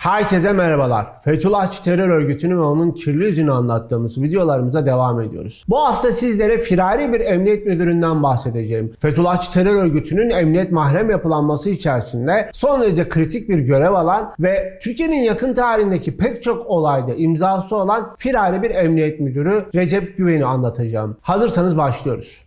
Herkese merhabalar. Fethullahçı terör örgütünü ve onun kirli yüzünü anlattığımız videolarımıza devam ediyoruz. Bu hafta sizlere firari bir emniyet müdüründen bahsedeceğim. Fethullahçı terör örgütünün emniyet mahrem yapılanması içerisinde son derece kritik bir görev alan ve Türkiye'nin yakın tarihindeki pek çok olayda imzası olan firari bir emniyet müdürü Recep Güven'i anlatacağım. Hazırsanız başlıyoruz.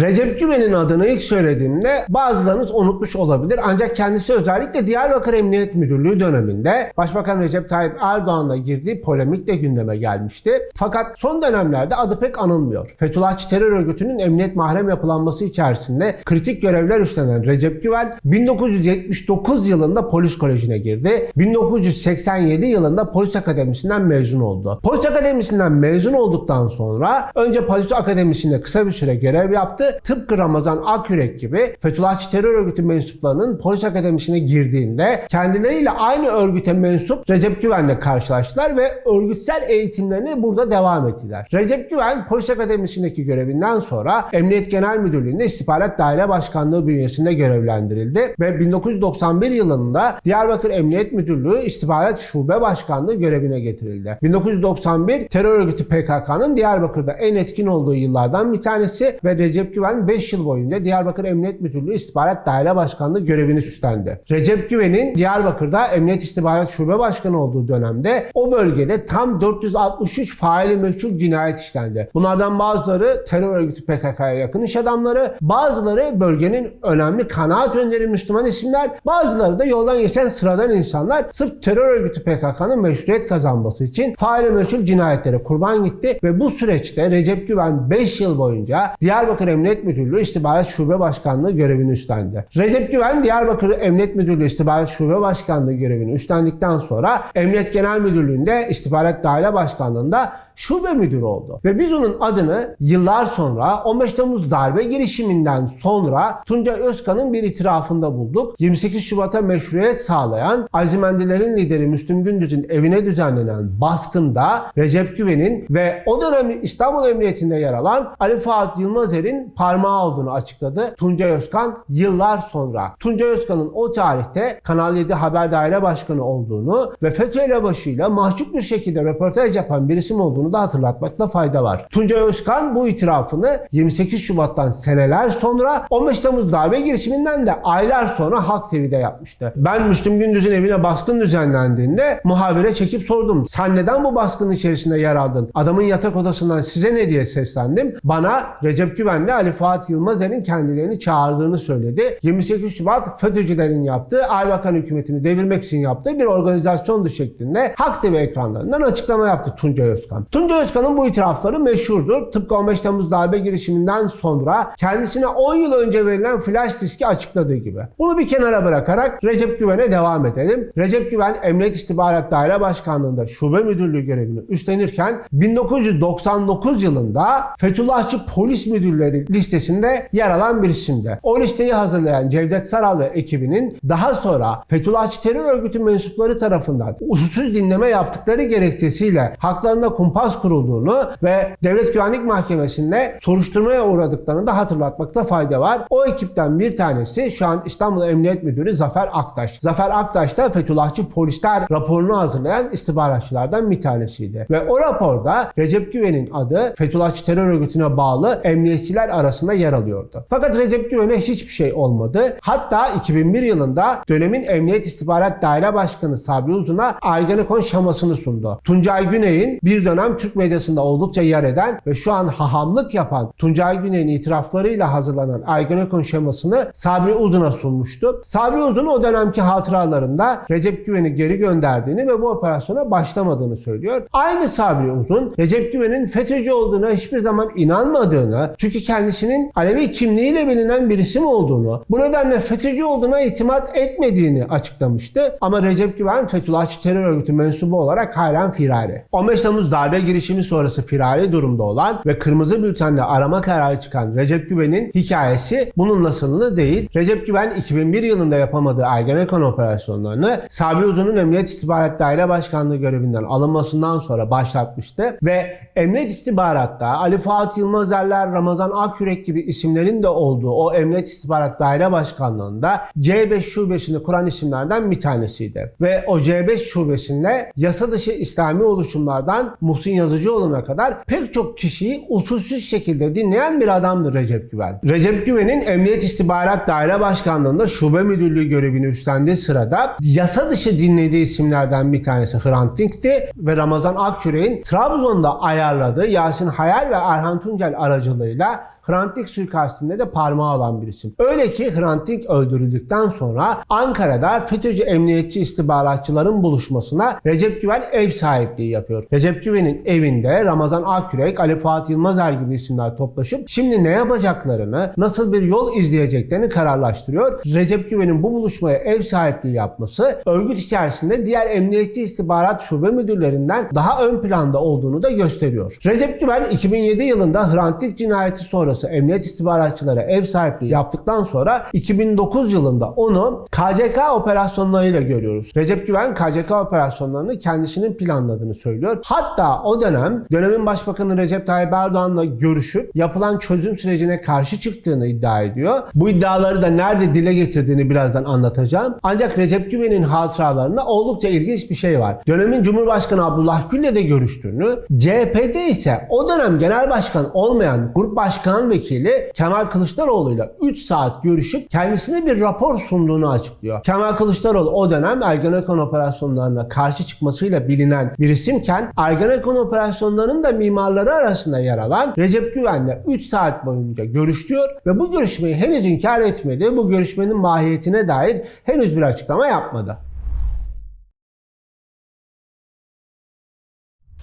Recep Güven'in adını ilk söylediğimde bazılarınız unutmuş olabilir. Ancak kendisi özellikle Diyarbakır Emniyet Müdürlüğü döneminde Başbakan Recep Tayyip Erdoğan'la girdiği polemikle gündeme gelmişti. Fakat son dönemlerde adı pek anılmıyor. Fethullahçı terör örgütünün emniyet mahrem yapılanması içerisinde kritik görevler üstlenen Recep Güven 1979 yılında polis kolejine girdi. 1987 yılında polis akademisinden mezun oldu. Polis akademisinden mezun olduktan sonra önce polis akademisinde kısa bir süre görev yaptı. Tıpkı Ramazan Akyürek gibi Fethullahçı terör örgütü mensuplarının polis akademisine girdiğinde kendileriyle aynı örgüte mensup Recep Güven'le karşılaştılar ve örgütsel eğitimlerini burada devam ettiler. Recep Güven polis akademisindeki görevinden sonra Emniyet Genel Müdürlüğü'nde İstihbarat Daire Başkanlığı bünyesinde görevlendirildi ve 1991 yılında Diyarbakır Emniyet Müdürlüğü İstihbarat Şube Başkanlığı görevine getirildi. 1991 terör örgütü PKK'nın Diyarbakır'da en etkin olduğu yıllardan bir tanesi ve Recep Güven 5 yıl boyunca Diyarbakır Emniyet Müdürlüğü İstihbarat Daire Başkanlığı görevini üstlendi. Recep Güven'in Diyarbakır'da Emniyet İstihbarat Şube Başkanı olduğu dönemde o bölgede tam 463 faili meçhul cinayet işlendi. Bunlardan bazıları terör örgütü PKK'ya yakın iş adamları, bazıları bölgenin önemli kanaat önderi Müslüman isimler, bazıları da yoldan geçen sıradan insanlar sırf terör örgütü PKK'nın meşruiyet kazanması için faili meçhul cinayetlere kurban gitti ve bu süreçte Recep Güven 5 yıl boyunca Diyarbakır Emniyet Müdürlüğü İstihbarat Şube Başkanlığı görevini üstlendi. Recep Güven Diyarbakır Emniyet Müdürlüğü İstihbarat Şube Başkanlığı görevini üstlendikten sonra Emniyet Genel Müdürlüğü'nde İstihbarat Daire Başkanlığı'nda şube müdürü oldu. Ve biz onun adını yıllar sonra 15 Temmuz darbe girişiminden sonra Tuncay Özkan'ın bir itirafında bulduk. 28 Şubat'a meşruiyet sağlayan Azimendilerin lideri Müslüm Gündüz'ün evine düzenlenen baskında Recep Güven'in ve o dönem İstanbul Emniyetinde yer alan Ali Fuat Yılmazer'in parmağı olduğunu açıkladı Tuncay Özkan yıllar sonra. Tuncay Özkan'ın o tarihte Kanal 7 Haber Daire Başkanı olduğunu ve FETÖ elebaşıyla mahcup bir şekilde röportaj yapan bir isim olduğunu da hatırlatmakta fayda var. Tuncay Özkan bu itirafını 28 Şubat'tan seneler sonra 15 Temmuz darbe girişiminden de aylar sonra Halk TV'de yapmıştı. Ben Müslüm Gündüz'ün evine baskın düzenlendiğinde muhabire çekip sordum. Sen neden bu baskının içerisinde yer aldın? Adamın yatak odasından size ne diye seslendim? Bana Recep Güven'le Ali Fuat Yılmazer'in kendilerini çağırdığını söyledi. 28 Şubat FETÖ'cülerin yaptığı Erbakan hükümetini devirmek için yaptığı bir organizasyondu şeklinde Halk TV ekranlarından açıklama yaptı Tuncay Özkan. Tuncay Özkan'ın bu itirafları meşhurdur. Tıpkı 15 Temmuz darbe girişiminden sonra kendisine 10 yıl önce verilen flash diski açıkladığı gibi. Bunu bir kenara bırakarak Recep Güven'e devam edelim. Recep Güven Emniyet İstihbarat Daire Başkanlığı'nda şube müdürlüğü görevini üstlenirken 1999 yılında Fethullahçı polis müdürleri listesinde yer alan bir isimdi. O listeyi hazırlayan Cevdet Saral ve ekibinin daha sonra Fethullahçı terör örgütü mensupları tarafından usulsüz dinleme yaptıkları gerekçesiyle haklarında kumpas kurulduğunu ve Devlet Güvenlik Mahkemesi'nde soruşturmaya uğradıklarını da hatırlatmakta fayda var. O ekipten bir tanesi şu an İstanbul Emniyet Müdürü Zafer Aktaş. Zafer Aktaş da Fethullahçı polisler raporunu hazırlayan istihbaratçılardan bir tanesiydi. Ve o raporda Recep Güven'in adı Fethullahçı terör örgütüne bağlı emniyetçiler arasında yer alıyordu. Fakat Recep Güven'e hiçbir şey olmadı. Hatta 2001 yılında dönemin Emniyet İstihbarat Daire Başkanı Sabri Uzun'a Ergenekon şamasını sundu. Tuncay Güney'in bir dönem Türk medyasında oldukça yer eden ve şu an hahamlık yapan Tuncay Güney'in itiraflarıyla hazırlanan Ergenekon şemasını Sabri Uzun'a sunmuştu. Sabri Uzun o dönemki hatıralarında Recep Güven'i geri gönderdiğini ve bu operasyona başlamadığını söylüyor. Aynı Sabri Uzun Recep Güven'in FETÖ'cü olduğuna hiçbir zaman inanmadığını çünkü kendisi kendisinin Alevi kimliğiyle bilinen bir isim olduğunu, bu nedenle FETÖ'cü olduğuna itimat etmediğini açıklamıştı. Ama Recep Güven Fethullahçı terör örgütü mensubu olarak halen firari. 15 Temmuz darbe girişimi sonrası firari durumda olan ve kırmızı bültenle arama kararı çıkan Recep Güven'in hikayesi bununla sınırlı değil. Recep Güven 2001 yılında yapamadığı Ergenekon operasyonlarını Sabri Uzun'un Emniyet İstihbarat Daire Başkanlığı görevinden alınmasından sonra başlatmıştı ve Emniyet İstihbarat'ta Ali Fuat Yılmazerler, Ramazan Akyürek gibi isimlerin de olduğu o Emniyet İstihbarat Daire Başkanlığı'nda C5 şubesini kuran isimlerden bir tanesiydi. Ve o C5 şubesinde yasa dışı İslami oluşumlardan Muhsin Yazıcıoğlu'na kadar pek çok kişiyi usulsüz şekilde dinleyen bir adamdır Recep Güven. Recep Güven'in Emniyet İstihbarat Daire Başkanlığı'nda şube müdürlüğü görevini üstlendiği sırada yasa dışı dinlediği isimlerden bir tanesi Hrant Dink'ti ve Ramazan Akyürek'in Trabzon'da ayarladığı Yasin Hayal ve Erhan Tuncel aracılığıyla Hrant Dink suikastinde de parmağı olan bir isim. Öyle ki Hrant Dink öldürüldükten sonra Ankara'da FETÖ'cü emniyetçi istihbaratçıların buluşmasına Recep Güven ev sahipliği yapıyor. Recep Güven'in evinde Ramazan Akürek, Ali Fuat Yılmazer gibi isimler toplaşıp şimdi ne yapacaklarını, nasıl bir yol izleyeceklerini kararlaştırıyor. Recep Güven'in bu buluşmaya ev sahipliği yapması örgüt içerisinde diğer emniyetçi istihbarat şube müdürlerinden daha ön planda olduğunu da gösteriyor. Recep Güven 2007 yılında Hrant Dink cinayeti sonrası emniyet istihbaratçılara ev sahipliği yaptıktan sonra 2009 yılında onu KCK operasyonlarıyla görüyoruz. Recep Güven KCK operasyonlarını kendisinin planladığını söylüyor. Hatta o dönem dönemin başbakanı Recep Tayyip Erdoğan'la görüşüp yapılan çözüm sürecine karşı çıktığını iddia ediyor. Bu iddiaları da nerede dile getirdiğini birazdan anlatacağım. Ancak Recep Güven'in hatıralarında oldukça ilginç bir şey var. Dönemin Cumhurbaşkanı Abdullah Gül'le de görüştüğünü, CHP'de ise o dönem genel başkan olmayan grup başkan vekili Kemal Kılıçdaroğlu'yla 3 saat görüşüp kendisine bir rapor sunduğunu açıklıyor. Kemal Kılıçdaroğlu o dönem Ergenekon operasyonlarına karşı çıkmasıyla bilinen bir isimken Ergenekon operasyonlarının da mimarları arasında yer alan Recep Güven'le 3 saat boyunca görüşüyor ve bu görüşmeyi henüz inkar etmedi. Bu görüşmenin mahiyetine dair henüz bir açıklama yapmadı.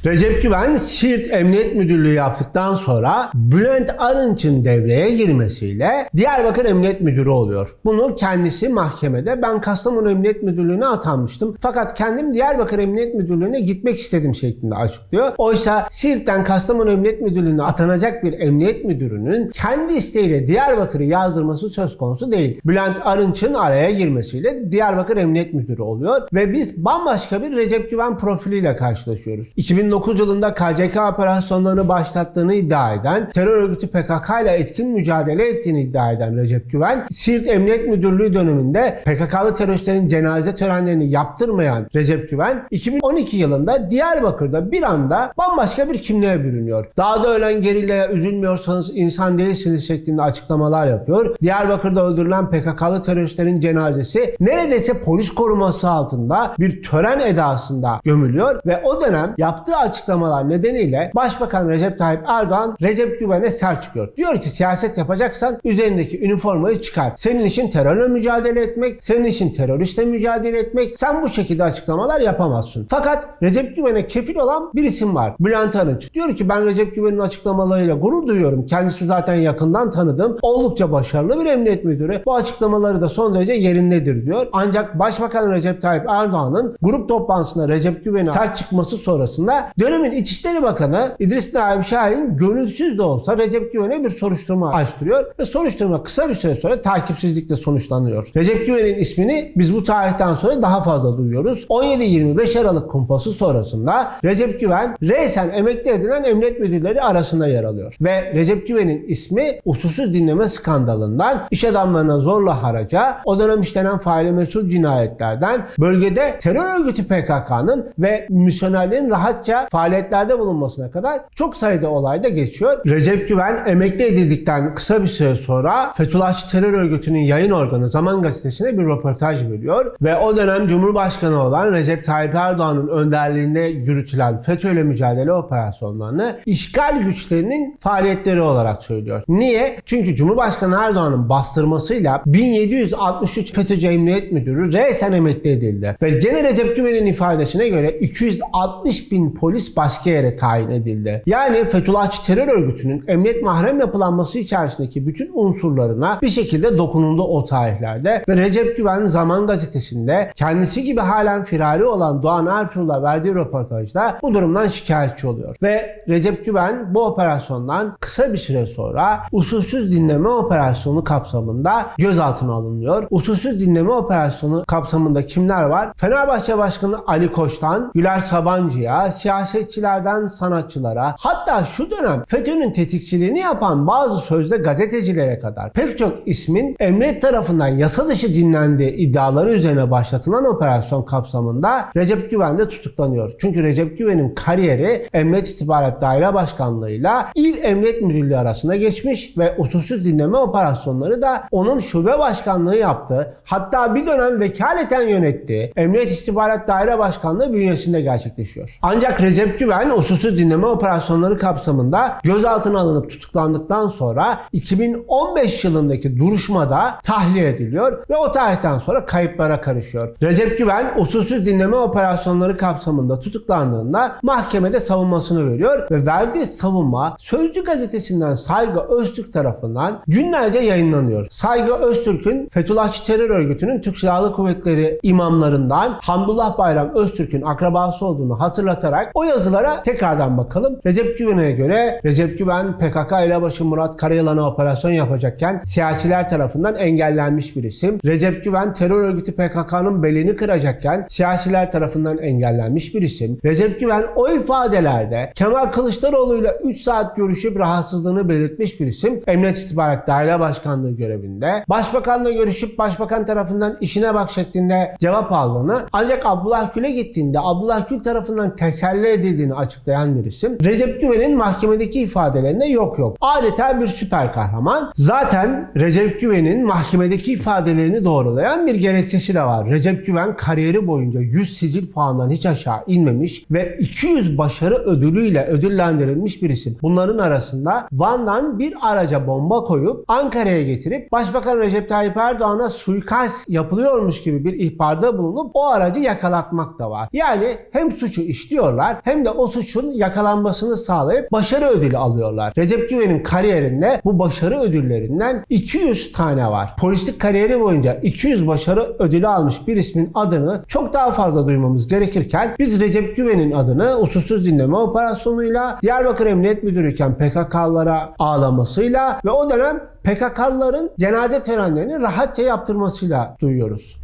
Recep Güven Siirt Emniyet Müdürlüğü yaptıktan sonra Bülent Arınç'ın devreye girmesiyle Diyarbakır Emniyet Müdürü oluyor. Bunu kendisi mahkemede ben Kastamonu Emniyet Müdürlüğü'ne atanmıştım. Fakat kendim Diyarbakır Emniyet Müdürlüğü'ne gitmek istedim şeklinde açıklıyor. Oysa Siirt'ten Kastamonu Emniyet Müdürlüğü'ne atanacak bir emniyet müdürünün kendi isteğiyle Diyarbakır'ı yazdırması söz konusu değil. Bülent Arınç'ın araya girmesiyle Diyarbakır Emniyet Müdürü oluyor ve biz bambaşka bir Recep Güven profiliyle karşılaşıyoruz. 2009 yılında KCK operasyonlarını başlattığını iddia eden, terör örgütü PKK ile etkin mücadele ettiğini iddia eden Recep Güven, Siirt Emniyet Müdürlüğü döneminde PKK'lı teröristlerin cenaze törenlerini yaptırmayan Recep Güven, 2012 yılında Diyarbakır'da bir anda bambaşka bir kimliğe bürünüyor. Dağda ölen gerillaya üzülmüyorsanız insan değilsiniz şeklinde açıklamalar yapıyor. Diyarbakır'da öldürülen PKK'lı teröristlerin cenazesi neredeyse polis koruması altında bir tören edasında gömülüyor ve o dönem yaptığı açıklamalar nedeniyle Başbakan Recep Tayyip Erdoğan Recep Güven'e sert çıkıyor. Diyor ki siyaset yapacaksan üzerindeki üniformayı çıkar. Senin için terörle mücadele etmek, senin için teröristle mücadele etmek sen bu şekilde açıklamalar yapamazsın. Fakat Recep Güven'e kefil olan bir isim var. Bülent Arınç. Diyor ki ben Recep Güven'in açıklamalarıyla gurur duyuyorum. Kendisi zaten yakından tanıdım. Oldukça başarılı bir emniyet müdürü. Bu açıklamaları da son derece yerindedir diyor. Ancak Başbakan Recep Tayyip Erdoğan'ın grup toplantısında Recep Güven'e sert çıkması sonrasında dönemin İçişleri Bakanı İdris Naim Şahin gönülsüz de olsa Recep Güven'e bir soruşturma açtırıyor ve soruşturma kısa bir süre sonra takipsizlikle sonuçlanıyor. Recep Güven'in ismini biz bu tarihten sonra daha fazla duyuyoruz. 17-25 Aralık kumpası sonrasında Recep Güven reysen emekli edilen emniyet müdürleri arasında yer alıyor. Ve Recep Güven'in ismi usulsüz dinleme skandalından iş adamlarına zorla haraca, o dönem işlenen faili meçhul cinayetlerden, bölgede terör örgütü PKK'nın ve misyonerlerin rahatça faaliyetlerde bulunmasına kadar çok sayıda olayda geçiyor. Recep Güven emekli edildikten kısa bir süre sonra Fethullahçı terör örgütünün yayın organı Zaman Gazetesi'ne bir röportaj veriyor ve o dönem Cumhurbaşkanı olan Recep Tayyip Erdoğan'ın önderliğinde yürütülen FETÖ ile mücadele operasyonlarını işgal güçlerinin faaliyetleri olarak söylüyor. Niye? Çünkü Cumhurbaşkanı Erdoğan'ın bastırmasıyla 1763 FETÖ'cü Emniyet Müdürü resen emekli edildi. Ve gene Recep Güven'in ifadesine göre 260 bin polis polis başka yere tayin edildi. Yani Fethullahçı terör örgütünün emniyet mahrem yapılanması içerisindeki bütün unsurlarına bir şekilde dokunuldu o tarihlerde ve Recep Güven Zaman Gazetesi'nde kendisi gibi halen firari olan Doğan Ertuğrul'a verdiği röportajda bu durumdan şikayetçi oluyor. Ve Recep Güven bu operasyondan kısa bir süre sonra usulsüz dinleme operasyonu kapsamında gözaltına alınıyor. Usulsüz dinleme operasyonu kapsamında kimler var? Fenerbahçe Başkanı Ali Koç'tan Güler Sabancı'ya, siyasetçilerden sanatçılara, hatta şu dönem FETÖ'nün tetikçiliğini yapan bazı sözde gazetecilere kadar pek çok ismin emniyet tarafından yasa dışı dinlendiği iddiaları üzerine başlatılan operasyon kapsamında Recep Güven de tutuklanıyor. Çünkü Recep Güven'in kariyeri Emniyet İstihbarat Daire Başkanlığı'yla İl Emniyet Müdürlüğü arasında geçmiş ve usulsüz dinleme operasyonları da onun şube başkanlığı yaptı. Hatta bir dönem vekaleten yönettiği Emniyet İstihbarat Daire Başkanlığı bünyesinde gerçekleşiyor. Ancak Recep Güven usulsüz dinleme operasyonları kapsamında gözaltına alınıp tutuklandıktan sonra 2015 yılındaki duruşmada tahliye ediliyor ve o tarihten sonra kayıplara karışıyor. Recep Güven usulsüz dinleme operasyonları kapsamında tutuklandığında mahkemede savunmasını veriyor ve verdiği savunma Sözcü gazetesinden Saygı Öztürk tarafından günlerce yayınlanıyor. Saygı Öztürk'ün Fethullahçı terör örgütünün Türk Silahlı Kuvvetleri imamlarından Hamdullah Bayram Öztürk'ün akrabası olduğunu hatırlatarak o yazılara tekrardan bakalım. Recep Güven'e göre Recep Güven PKK elebaşı Murat Karayılan'a operasyon yapacakken siyasiler tarafından engellenmiş bir isim. Recep Güven terör örgütü PKK'nın belini kıracakken siyasiler tarafından engellenmiş bir isim. Recep Güven o ifadelerde Kemal Kılıçdaroğlu ile 3 saat görüşüp rahatsızlığını belirtmiş bir isim. Emniyet İstihbarat Daire Başkanlığı görevinde. Başbakanla görüşüp başbakan tarafından işine bak şeklinde cevap aldığını ancak Abdullah Gül'e gittiğinde Abdullah Gül tarafından teselli edildiğini açıklayan bir isim. Recep Güven'in mahkemedeki ifadelerinde yok yok. Adeta bir süper kahraman. Zaten Recep Güven'in mahkemedeki ifadelerini doğrulayan bir gerekçesi de var. Recep Güven kariyeri boyunca 100 sicil puandan hiç aşağı inmemiş ve 200 başarı ödülüyle ödüllendirilmiş bir isim. Bunların arasında Van'dan bir araca bomba koyup Ankara'ya getirip Başbakan Recep Tayyip Erdoğan'a suikast yapılıyormuş gibi bir ihbarda bulunup o aracı yakalatmak da var. Yani hem suçu işliyorlar hem de o suçun yakalanmasını sağlayıp başarı ödülü alıyorlar. Recep Güven'in kariyerinde bu başarı ödüllerinden 200 tane var. Polislik kariyeri boyunca 200 başarı ödülü almış bir ismin adını çok daha fazla duymamız gerekirken biz Recep Güven'in adını usulsüz dinleme operasyonuyla Diyarbakır Emniyet Müdürüyken PKK'lara ağlamasıyla ve o dönem PKK'lıların cenaze törenlerini rahatça yaptırmasıyla duyuyoruz.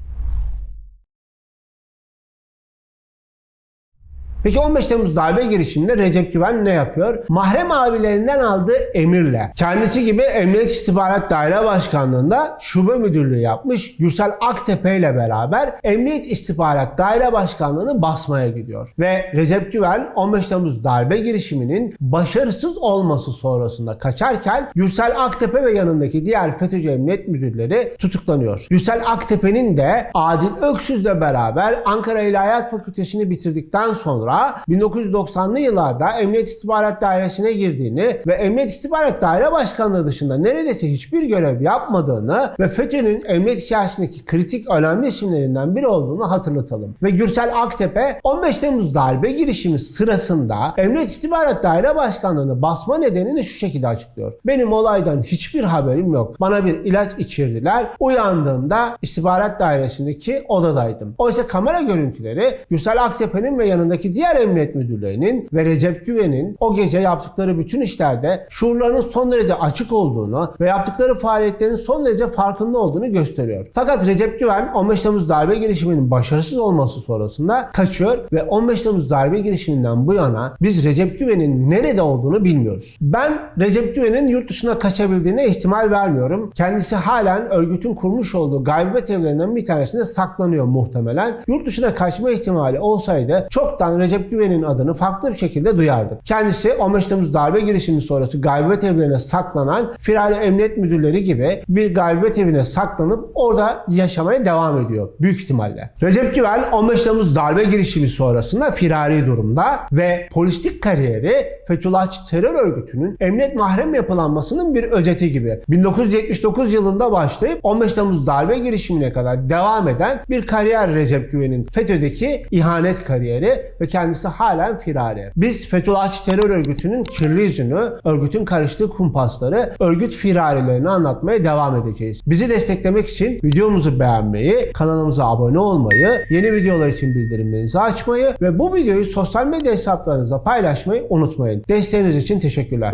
Peki 15 Temmuz darbe girişiminde Recep Güven ne yapıyor? Mahrem abilerinden aldığı emirle kendisi gibi Emniyet İstihbarat Daire Başkanlığı'nda şube müdürlüğü yapmış Gürsel Aktepe ile beraber Emniyet İstihbarat Daire Başkanlığı'nı basmaya gidiyor. Ve Recep Güven 15 Temmuz darbe girişiminin başarısız olması sonrasında kaçarken Gürsel Aktepe ve yanındaki diğer FETÖ'cü emniyet müdürleri tutuklanıyor. Gürsel Aktepe'nin de Adil Öksüz'le beraber Ankara İlahiyat Fakültesini bitirdikten sonra 1990'lı yıllarda Emniyet İstihbarat Dairesi'ne girdiğini ve Emniyet İstihbarat Daire Başkanlığı dışında neredeyse hiçbir görev yapmadığını ve FETÖ'nün emniyet içerisindeki kritik önemli isimlerinden biri olduğunu hatırlatalım. Ve Gürsel Aktepe 15 Temmuz darbe girişimi sırasında Emniyet İstihbarat Daire Başkanlığı'nı basma nedenini şu şekilde açıklıyor. Benim olaydan hiçbir haberim yok. Bana bir ilaç içirdiler. Uyandığımda istihbarat dairesindeki odadaydım. Oysa kamera görüntüleri Gürsel Aktepe'nin ve yanındaki diğer emniyet müdürlerinin ve Recep Güven'in o gece yaptıkları bütün işlerde şuurlarının son derece açık olduğunu ve yaptıkları faaliyetlerin son derece farkında olduğunu gösteriyor. Fakat Recep Güven 15 Temmuz darbe girişiminin başarısız olması sonrasında kaçıyor ve 15 Temmuz darbe girişiminden bu yana biz Recep Güven'in nerede olduğunu bilmiyoruz. Ben Recep Güven'in yurt dışına kaçabildiğine ihtimal vermiyorum. Kendisi halen örgütün kurmuş olduğu gaybet evlerinden bir tanesinde saklanıyor muhtemelen. Yurt dışına kaçma ihtimali olsaydı çoktan Recep Güven'in adını farklı bir şekilde duyardık. Kendisi 15 Temmuz darbe girişimi sonrası gaybet evlerine saklanan firari emniyet müdürleri gibi bir gaybet evine saklanıp orada yaşamaya devam ediyor. Büyük ihtimalle. Recep Güven 15 Temmuz darbe girişimi sonrasında firari durumda ve polislik kariyeri Fethullahçı terör örgütünün emniyet mahrem yapılanmasının bir özeti gibi. 1979 yılında başlayıp 15 Temmuz darbe girişimine kadar devam eden bir kariyer Recep Güven'in FETÖ'deki ihanet kariyeri ve kendisi halen firari. Biz Fethullahçı terör örgütünün kirli yüzünü, örgütün karıştığı kumpasları, örgüt firarilerini anlatmaya devam edeceğiz. Bizi desteklemek için videomuzu beğenmeyi, kanalımıza abone olmayı, yeni videolar için bildirimlerinizi açmayı ve bu videoyu sosyal medya hesaplarınızda paylaşmayı unutmayın. Desteğiniz için teşekkürler.